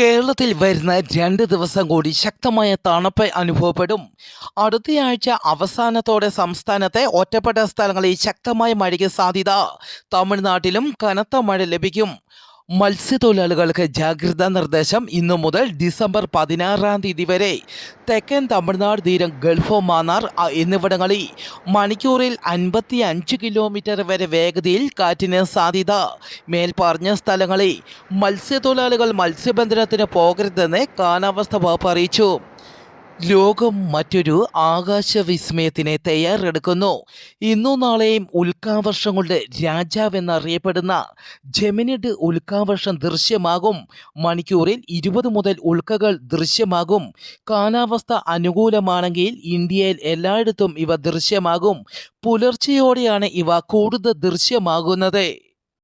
കേരളത്തിൽ വരുന്ന രണ്ട് ദിവസം കൂടി ശക്തമായ തണുപ്പ് അനുഭവപ്പെടും. അടുത്തയാഴ്ച അവസാനത്തോടെ സംസ്ഥാനത്തെ ഒറ്റപ്പെട്ട സ്ഥലങ്ങളിൽ ശക്തമായ മഴയ്ക്ക് സാധ്യത. തമിഴ്നാട്ടിലും കനത്ത മഴ ലഭിക്കും. മത്സ്യത്തൊഴിലാളികൾക്ക് ജാഗ്രതാ നിർദ്ദേശം ഇന്നു മുതൽ ഡിസംബർ പതിനാറാം തീയതി വരെ. തെക്കൻ തമിഴ്നാട് തീരം ഗൾഫ് മാന്നാർ എന്നിവിടങ്ങളിൽ മണിക്കൂറിൽ അൻപത്തി അഞ്ച് കിലോമീറ്റർ വരെ വേഗതയിൽ കാറ്റിന് സാധ്യത. മേൽപ്പറഞ്ഞ സ്ഥലങ്ങളിൽ മത്സ്യത്തൊഴിലാളികൾ മത്സ്യബന്ധനത്തിന് പോകരുതെന്ന് കാലാവസ്ഥ വകുപ്പ് അറിയിച്ചു. ലോകം മറ്റൊരു ആകാശ വിസ്മയത്തിനെ തയ്യാറെടുക്കുന്നു. ഇന്നു നാളെയും ഉൽക്കാവർഷങ്ങളുടെ രാജാവെന്നറിയപ്പെടുന്ന ജെമിനിഡ് ഉൽക്കാവർഷം ദൃശ്യമാകും. മണിക്കൂറിൽ ഇരുപത് മുതൽ ഉൽക്കകൾ ദൃശ്യമാകും. കാലാവസ്ഥ അനുകൂലമാണെങ്കിൽ ഇന്ത്യയിൽ എല്ലായിടത്തും ഇവ ദൃശ്യമാകും. പുലർച്ചെയോടെയാണ് ഇവ കൂടുതൽ ദൃശ്യമാകുന്നത്.